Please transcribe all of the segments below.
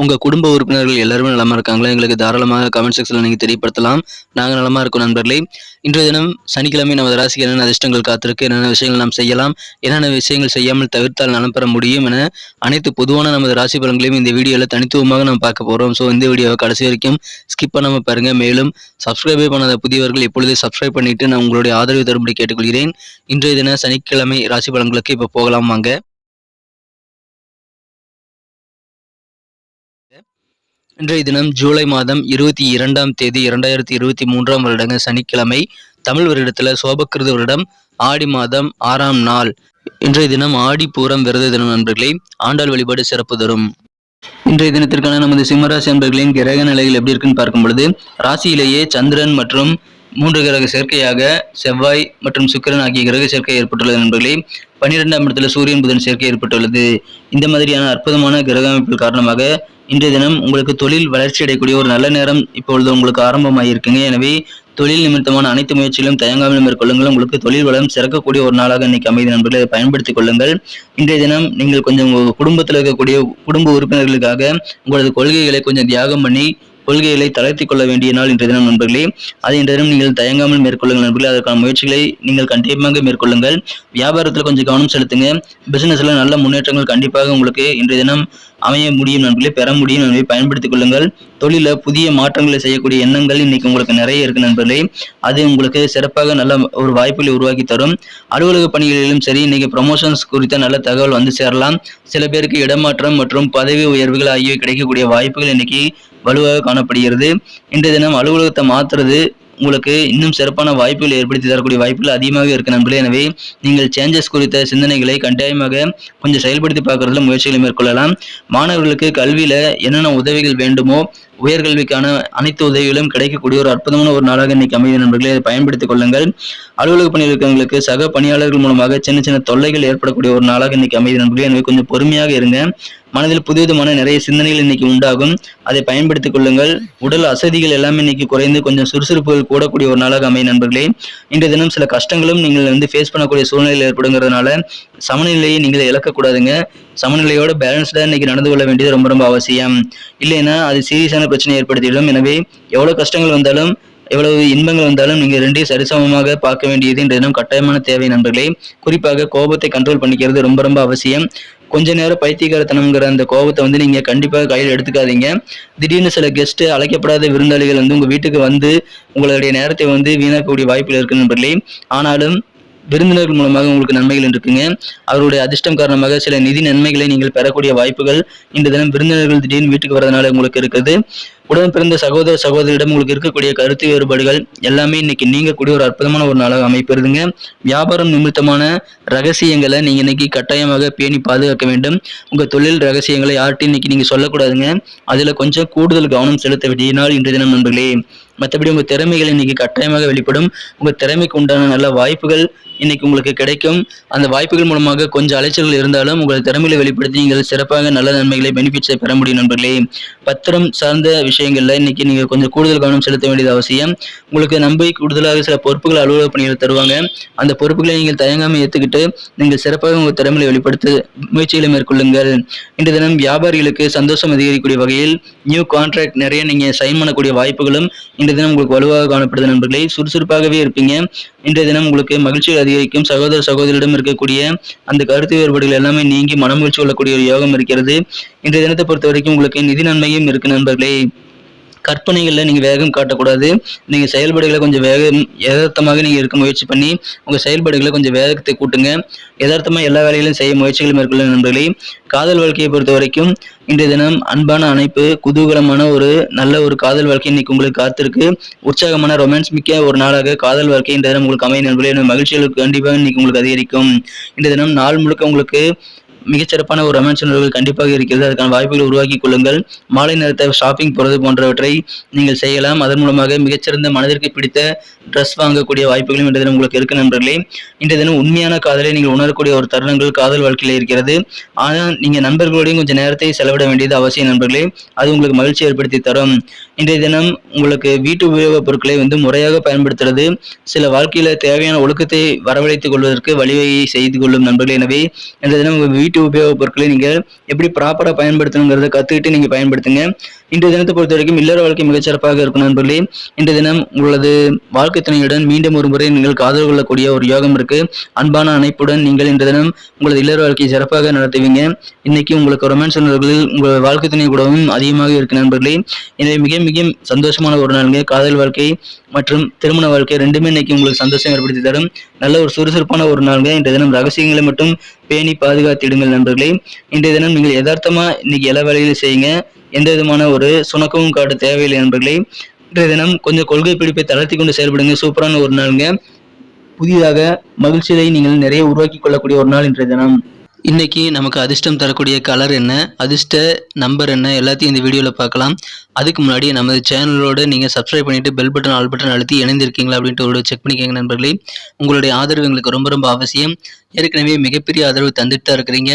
உங்க குடும்ப உறுப்பினர்கள் எல்லாருமே நலமா இருக்காங்களா? எங்களுக்கு தாராளமாக கமெண்ட் செக்ஷன்ல நீங்க தெரியப்படுத்தலாம். நாங்க நலமா இருக்கோம் நண்பர்களே. இன்றைய தினம் சனிக்கிழமை நமது ராசிக்கு என்னென்ன அதிர்ஷ்டங்கள் காத்திருக்கு என்னென்ன விஷயங்கள் நாம் செய்யலாம் என்னென்ன விஷயங்கள் செய்யாமல் தவிர்த்தால் நலம் பெற முடியும் என அனைத்து பொதுவான நமது ராசி பலன்களையும் இந்த வீடியோவில் தனித்துவமாக நாம் பார்க்க போறோம். ஸோ இந்த வீடியோவை கடைசி வரைக்கும் ஸ்கிப் பண்ணாம பாருங்க. மேலும் சப்ஸ்கிரைபே பண்ணாத புதியவர்கள் இப்பொழுதே சப்ஸ்கிரைப் பண்ணிட்டு நான் உங்களுடைய ஆதரவு தரும்படி கேட்டுக்கொள்கிறேன். இன்றைய தின சனிக்கிழமை ராசி பலன்களுக்கு இப்போ போகலாம் வாங்க. இன்றைய தினம் ஜூலை மாதம் இருபத்தி இரண்டாம் தேதி இரண்டாயிரத்தி இருபத்தி மூன்றாம் வருடங்க சனிக்கிழமை தமிழ் வருடத்துல சோபக்கிருத வருடம் ஆடி மாதம் ஆறாம் நாள். இன்றைய தினம் ஆடி பூரம் விரத தினம் நண்பர்களே ஆண்டாள் வழிபாடு சிறப்பு தரும். இன்றைய தினத்திற்கான நமது சிம்மராசி நண்பர்களின் கிரக நிலைகள் எப்படி இருக்குன்னு பார்க்கும் பொழுது ராசியிலேயே சந்திரன் மற்றும் மூன்று கிரக சேர்க்கையாக செவ்வாய் மற்றும் சுக்கிரன் ஆகிய கிரக சேர்க்கை ஏற்பட்டுள்ளது நண்பர்களே. பன்னிரெண்டாம் இடத்துல சூரியன் புதன் சேர்க்கை ஏற்பட்டுள்ளது. இந்த மாதிரியான அற்புதமான கிரக அமைப்புகள் காரணமாக இன்றைய தினம் உங்களுக்கு தொழில் வளர்ச்சி அடையக்கூடிய ஒரு நல்ல நேரம் இப்பொழுது உங்களுக்கு ஆரம்பமாகியிருக்குங்க எனவே தொழில் நிமித்தமான அனைத்து முயற்சிகளும் தயங்காமல் மேற்கொள்ளுங்கள். உங்களுக்கு தொழில் வளம் சிறக்கக்கூடிய ஒரு நாளாக இன்னைக்கு அமைதி நண்பர்களை பயன்படுத்திக் கொள்ளுங்கள். இன்றைய தினம் நீங்கள் கொஞ்சம் குடும்பத்தில் இருக்கக்கூடிய குடும்ப உறுப்பினர்களுக்காக உங்களது கொள்கைகளை கொஞ்சம் தியாகம் பண்ணி கொள்கைகளை தளர்த்தி கொள்ள வேண்டிய நாள் இன்றைய தினம் நண்பர்களே. அதை இன்றைய தினம் நீங்கள் தயங்காமல் மேற்கொள்ளுங்கள் நண்பர்களே. அதற்கான முயற்சிகளை நீங்கள் கண்டிப்பாக மேற்கொள்ளுங்கள். வியாபாரத்தில் கொஞ்சம் கவனம் செலுத்துங்க. பிசினஸ்ல நல்ல முன்னேற்றங்கள் கண்டிப்பாக உங்களுக்கு இன்றைய தினம் அமைய முடியும் நண்பர்களே பெற முடியும் என்பதை பயன்படுத்திக் கொள்ளுங்கள். தொழில புதிய மாற்றங்களை செய்யக்கூடிய எண்ணங்கள் இன்னைக்கு உங்களுக்கு நிறைய இருக்கு நண்பர்களே. அது உங்களுக்கு சிறப்பாக நல்ல ஒரு வாய்ப்புகளை உருவாக்கி தரும். அலுவலக பணிகளிலும் சரி இன்னைக்கு ப்ரமோஷன்ஸ் குறித்த நல்ல தகவல் வந்து சேரலாம். சில பேருக்கு இடமாற்றம் மற்றும் பதவி உயர்வுகள் ஆகியவை கிடைக்கக்கூடிய வாய்ப்புகள் இன்னைக்கு வலுவாக காணப்படுகிறது. இன்றைய தினம் அலுவலகத்தை மாற்றுறது உங்களுக்கு இன்னும் சிறப்பான வாய்ப்புகள் ஏற்படுத்தி தரக்கூடிய வாய்ப்புகள் அதிகமாக இருக்கு நண்பர்களே. எனவே நீங்கள் சேஞ்சஸ் குறித்த சிந்தனைகளை கட்டாயமாக கொஞ்சம் செயல்படுத்தி பார்க்கறதுல முயற்சிகளை மேற்கொள்ளலாம். மாணவர்களுக்கு கல்வியில என்னென்ன உதவிகள் வேண்டுமோ உயர்கல்விக்கான அனைத்து உதவிகளும் கிடைக்கக்கூடிய ஒரு அற்புதமான ஒரு நாளாக இன்னைக்கு அமைதி நண்பர்களே. அதை பயன்படுத்திக் கொள்ளுங்கள். அலுவலக பணியில் இருக்கிறவங்களுக்கு சக பணியாளர்கள் மூலமாக சின்ன சின்ன தொல்லைகள் ஏற்படக்கூடிய ஒரு நாளாக இன்னைக்கு அமைதி நண்பர்களே. எனவே கொஞ்சம் பொறுமையாக இருங்க. மனதில் புதுவிதமான நிறைய சிந்தனைகள் இன்னைக்கு உண்டாகும். அதை பயன்படுத்திக் கொள்ளுங்கள். உடல் அசதிகள் எல்லாமே இன்னைக்கு குறைந்து கொஞ்சம் சுறுசுறுப்புகள் கூடக்கூடிய ஒரு நாளாக அமைய நண்பர்களே. இன்றைய தினம் சில கஷ்டங்களும் நீங்கள் வந்து ஃபேஸ் பண்ணக்கூடிய சூழ்நிலையில் ஏற்படுங்கிறதுனால சமநிலையை நீங்கள் இழக்கக்கூடாதுங்க சமநிலையோட பேலன்ஸ்டாக இன்னைக்கு நடந்து கொள்ள வேண்டியது ரொம்ப ரொம்ப அவசியம். இல்லைன்னா அது சீரியஸான பிரச்சனை ஏற்படுத்திவிடும். எனவே எவ்வளோ கஷ்டங்கள் வந்தாலும் எவ்வளவு இன்பங்கள் வந்தாலும் நீங்கள் ரெண்டையும் சரிசமமாக பார்க்க வேண்டியது இன்றைய தினம் கட்டாயமான தேவை நண்பர்களே. குறிப்பாக கோபத்தை கண்ட்ரோல் பண்ணிக்கிறது ரொம்ப ரொம்ப அவசியம். கொஞ்ச நேரம் பைத்தியகாரத்தனம்ங்கிற அந்த கோபத்தை வந்து நீங்கள் கண்டிப்பாக கையில் எடுத்துக்காதீங்க. திடீர்னு சில கெஸ்ட்டு அழைக்கப்படாத விருந்தாளிகள் வந்து உங்கள் வீட்டுக்கு வந்து உங்களுடைய நேரத்தை வந்து வீணாக்கக்கூடிய வாய்ப்பில் இருக்கு நண்பர்களே. ஆனாலும் விருந்தினர்கள் மூலமாக உங்களுக்கு நன்மைகள் இருக்குங்க. அவருடைய அதிர்ஷ்டம் காரணமாக சில நிதி நன்மைகளை நீங்கள் பெறக்கூடிய வாய்ப்புகள் இந்த தினம் விருந்தினர்கள் திடீர்னு வீட்டுக்கு வரதுனால உங்களுக்கு இருக்குது. உடன் பிறந்த சகோதர சகோதரிடம் உங்களுக்கு இருக்கக்கூடிய கருத்து வேறுபாடுகள் எல்லாமே இன்னைக்கு நீங்கக்கூடிய ஒரு அற்புதமான ஒரு நாளாக அமைப்பிருதுங்க வியாபாரம் நிமித்தமான ரகசியங்களை நீங்க இன்னைக்கு கட்டாயமாக பேணி பாதுகாக்க வேண்டும். உங்க தொழில் ரகசியங்களை யார்ட்டையும் இன்னைக்கு நீங்க சொல்லக்கூடாதுங்க. அதுல கொஞ்சம் கூடுதல் கவனம் செலுத்த வேண்டிய நாள் இன்றைய தினம் நண்பர்களே. மற்றபடி உங்கள் திறமைகள் இன்னைக்கு கட்டாயமாக வெளிப்படும். உங்கள் திறமைக்கு உண்டான நல்ல வாய்ப்புகள் இன்னைக்கு உங்களுக்கு கிடைக்கும். அந்த வாய்ப்புகள் மூலமாக கொஞ்சம் அலைச்சல்கள் இருந்தாலும் உங்கள் திறமைகளை வெளிப்படுத்தி நீங்கள் சிறப்பாக நல்ல நன்மைகளை பெனிஃபிட்ஸை பெற முடியும் நண்பர்களே. பத்திரம் சார்ந்த விஷயங்களில் இன்னைக்கு நீங்கள் கொஞ்சம் கூடுதல் கவனம் செலுத்த வேண்டியது அவசியம். உங்களுக்கு நம்பி கூடுதலாக சில பொறுப்புகள் அலுவலக பணிகள் தருவாங்க. அந்த பொறுப்புகளை நீங்கள் தயங்காமல் ஏற்றுக்கிட்டு நீங்கள் சிறப்பாக உங்கள் திறமையை வெளிப்படுத்த முயற்சிகளை மேற்கொள்ளுங்கள். இன்று தினம் வியாபாரிகளுக்கு சந்தோஷம் அதிகரிக்கக்கூடிய வகையில் நியூ கான்ட்ராக்ட் நிறைய நீங்கள் சைன் பண்ணக்கூடிய வாய்ப்புகளும் இந்த இன்றைய தினம் உங்களுக்கு வலுவாக காணப்படுது நண்பர்களே. சுறுசுறுப்பாகவே இருப்பீங்க. இன்றைய தினம் உங்களுக்கு மகிழ்ச்சியை அதிகரிக்கும் சகோதர சகோதரிடம் இருக்கக்கூடிய அந்த கருத்து வேறுபாடுகள் எல்லாமே நீங்கி மனமகிழ்ச்சி கொள்ளக்கூடிய ஒரு யோகம் இருக்கிறது. இன்றைய தினத்தை பொறுத்த வரைக்கும் உங்களுக்கு நிதி நன்மையும் இருக்கு நண்பர்களே. கற்பனைகளில் நீங்கள் வேகம் காட்டக்கூடாது. நீங்கள் செயல்பாடுகளை கொஞ்சம் வேகம் யதார்த்தமாக நீங்கள் இருக்க முயற்சி பண்ணி உங்கள் செயல்பாடுகளை கொஞ்சம் வேகத்தை கூட்டுங்க. யதார்த்தமாக எல்லா வேலைகளையும் செய்ய முயற்சிகள் மேற்கொள்ள நண்பர்களே. காதல் வாழ்க்கையை பொறுத்த வரைக்கும் இன்றைய தினம் அன்பான அணைப்பு குதூகலமான ஒரு நல்ல ஒரு காதல் வாழ்க்கை இன்னைக்கு உங்களுக்கு காத்திருக்கு. உற்சாகமான ரொமான்ஸ் மிக்க ஒரு நாளாக காதல் வாழ்க்கை இன்றைய தினம் உங்களுக்கு அமைய நண்பர்களே. மகிழ்ச்சிகளுக்கு கண்டிப்பாக இன்னைக்கு உங்களுக்கு அதிகரிக்கும். இன்றைய தினம் நாள் முழுக்க உங்களுக்கு மிகச்சிறப்பான ஒரு ரொமான்ஸ் உணர்வுகள் கண்டிப்பாக இருக்கிறது. அதுக்கான வாய்ப்புகளை உருவாக்கி கொள்ளுங்கள். மாலை நேரத்தை ஷாப்பிங் போகிறது போன்றவற்றை நீங்கள் செய்யலாம். அதன் மூலமாக மிகச்சிறந்த மனதிற்கு பிடித்த ட்ரெஸ் வாங்கக்கூடிய வாய்ப்புகளும் இன்றைய தினம் உங்களுக்கு இருக்கு நண்பர்களே. இன்றைய தினம் உண்மையான காதலை நீங்கள் உணரக்கூடிய ஒரு தருணங்கள் காதல் வாழ்க்கையில் இருக்கிறது. ஆனால் நீங்கள் நண்பர்களோடையும் கொஞ்சம் நேரத்தை செலவிட வேண்டியது அவசியம் நண்பர்களே. அது உங்களுக்கு மகிழ்ச்சி ஏற்படுத்தி தரும். இன்றைய தினம் உங்களுக்கு வீட்டு உபயோகப் பொருட்களை வந்து முறையாக பயன்படுத்துறது சில வாழ்க்கையில் தேவையான ஒழுக்கத்தை வரவழைத்துக் கொள்வதற்கு வழிவகை செய்து கொள்ளும் நண்பர்களே. எனவே இன்றைய தினம் உங்கள் வீட்டு உபயோகப் பொருட்களை நீங்கள் எப்படி ப்ராப்பராக பயன்படுத்தணுங்கிறத கற்றுக்கிட்டு நீங்கள் பயன்படுத்துங்க. இன்றைய தினத்தை பொறுத்த வரைக்கும் இல்லற வாழ்க்கை மிகச்சிறப்பாக இருக்கும் நண்பர்களே. இன்றைய தினம் உங்களது வாழ்க்கை துணையுடன் மீண்டும் ஒரு முறை நீங்கள் காதல் கொள்ளக்கூடிய ஒரு யோகம் இருக்கு. அன்பான அணைப்புடன் நீங்கள் இன்றைய தினம் உங்களது இல்லற வாழ்க்கையை சிறப்பாக நடத்துவீங்க. இன்னைக்கு உங்களுக்கு ரொமான்ஸ் உணர்வுகள் உங்கள் வாழ்க்கை துணை கூடவும் அதிகமாக இருக்கு நண்பர்களே. எனவே மிக மிக சந்தோஷமான ஒரு நாளுங்க. காதல் வாழ்க்கை மற்றும் திருமண வாழ்க்கை ரெண்டுமே இன்னைக்கு உங்களுக்கு சந்தோஷம் ஏற்படுத்தி தரும். நல்ல ஒரு சுறுசுறுப்பான ஒரு நாளுங்க. இன்றைய தினம் ரகசியங்களை மட்டும் பேணி பாதுகாத்திடுங்கள் நண்பர்களே. இன்றைய தினம் நீங்கள் யதார்த்தமா இன்னைக்கு எல்லா வேலைகளையும் செய்யுங்க. எந்த விதமான ஒரு சுணக்கமும் காட்ட தேவையில்லை நண்பர்களே. இன்றைய தினம் கொஞ்சம் கொள்கை பிடிப்பை தளர்த்தி கொண்டு செயல்படுங்க. சூப்பரான ஒரு நாளுங்க. புதிதாக மகிழ்ச்சியை நீங்கள் நிறைய உருவாக்கி கொள்ளக்கூடிய ஒரு நாள் இன்றைய தினம். இன்னைக்கு நமக்கு அதிர்ஷ்டம் தரக்கூடிய கலர் என்ன? அதிர்ஷ்ட நம்பர் என்ன? எல்லாத்தையும் இந்த வீடியோவில் பார்க்கலாம். அதுக்கு முன்னாடி நமது சேனலோடு நீங்கள் சப்ஸ்கிரைப் பண்ணிவிட்டு பெல் பட்டன் ஆல் பட்டன் அழுத்தி இணைந்திருக்கீங்களா அப்படின்ட்டு ஒரு செக் பண்ணிக்கோங்க நண்பர்களே. உங்களுடைய ஆதரவு எங்களுக்கு ரொம்ப ரொம்ப அவசியம். ஏற்கனவே மிகப்பெரிய ஆதரவு தந்துட்டு தான் இருக்கிறீங்க.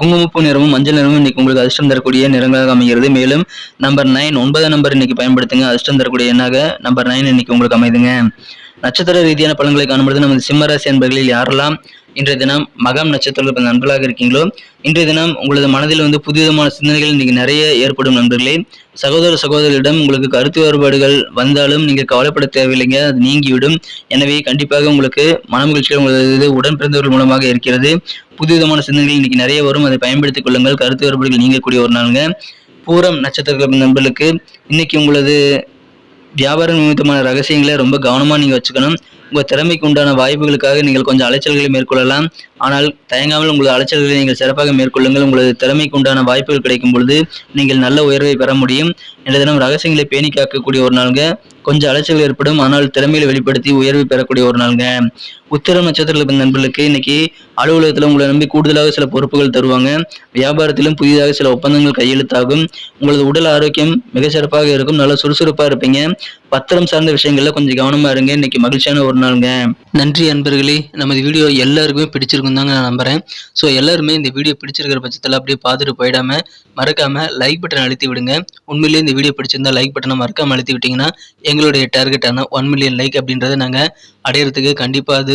குங்குமப்பூ நிறமும் மஞ்சள் நிறமும் இன்னைக்கு உங்களுக்கு அதிர்ஷ்டம் தரக்கூடிய நிறங்களாக அமைகிறது. மேலும் நம்பர் நைன் ஒன்பதாம் நம்பர் இன்னைக்கு பயன்படுத்துங்க. அதிர்ஷ்டம் தரக்கூடிய எண்ணாக நம்பர் நைன் இன்னைக்கு உங்களுக்கு அமைதுங்க. நட்சத்திர ரீதியான பலன்களை காணும்பொழுது நமது சிம்மராசி என்பர்களில் யாரெல்லாம் இன்றைய தினம் மகம் நட்சத்திரத்தில் நண்பர்களாக இருக்கீங்களோ இன்றைய தினம் உங்களது மனதில் வந்து புதுவிதமான சிந்தனைகள் இன்னைக்கு நிறைய ஏற்படும் நண்பர்களே. சகோதர சகோதரியிடம் உங்களுக்கு கருத்து வேறுபாடுகள் வந்தாலும் நீங்கள் கவலைப்பட தேவையில்லைங்க அது நீங்கிவிடும். எனவே கண்டிப்பாக உங்களுக்கு மன மகிழ்ச்சிகள் உங்களது உடன் பிறந்தவர்கள் மூலமாக இருக்கிறது. புதுவிதமான சிந்தனைகள் இன்னைக்கு நிறைய வரும் அதை பயன்படுத்திக் கொள்ளுங்கள். கருத்து வேறுபாடுகள் நீங்கக்கூடிய ஒரு நாளுங்க. பூரம் நட்சத்திரங்கள் நண்பர்களுக்கு இன்னைக்கு உங்களது வியாபார நிமித்தமான ரகசியங்களை ரொம்ப கவனமாக நீங்கள் வச்சுக்கணும். உங்கள் திறமைக்கு உண்டான வாய்ப்புகளுக்காக நீங்கள் கொஞ்சம் அலைச்சல்களை மேற்கொள்ளலாம். ஆனால் தயங்காமல் உங்களது அலைச்சல்களை நீங்கள் சிறப்பாக மேற்கொள்ளுங்கள். உங்களது திறமைக்கு உண்டான வாய்ப்புகள் கிடைக்கும் பொழுது நீங்கள் நல்ல உயர்வை பெற முடியும். இன்றைய தினம் ரகசியங்களை பேணி காக்கக்கூடிய ஒரு நாளுங்க. கொஞ்சம் அலைச்சல் ஏற்படும். ஆனால் திறமையை வெளிப்படுத்தி உயர்வு பெறக்கூடிய ஒரு நாளுங்க. உத்திரம் நட்சத்திரத்தில் நண்பர்களுக்கு இன்னைக்கு அலுவலகத்தில் உங்களை நம்பி கூடுதலாக சில பொறுப்புகள் தருவாங்க. வியாபாரத்திலும் புதிதாக சில ஒப்பந்தங்கள் கையெழுத்தாகும். உங்களது உடல் ஆரோக்கியம் மிக சிறப்பாக இருக்கும். நல்ல சுறுசுறுப்பாக இருப்பீங்க. பத்திரம் சார்ந்த விஷயங்கள்ல கொஞ்சம் கவனமா இருங்க. இன்னைக்கு மகிழ்ச்சியான ஒரு நாளுங்க. நன்றி அன்பர்களே. நமது வீடியோ எல்லாருக்குமே பிடிச்சிருக்கும் தாங்க நான் நம்புறேன். ஸோ எல்லாருமே இந்த வீடியோ பிடிச்சிருக்கிற பட்சத்தில் அப்படியே பார்த்துட்டு போயிடாம மறக்காம லைக் பட்டன் அழுத்தி விடுங்க. உண்மையிலேயே இந்த வீடியோ பிடிச்சிருந்தா லைக் பட்டனை மறக்காம அழுத்தி விட்டீங்கன்னா எங்களுடைய டார்கெட்டான ஒன் மில்லியன் லைக் அப்படின்றத நாங்கள் அடையிறதுக்கு கண்டிப்பாக அது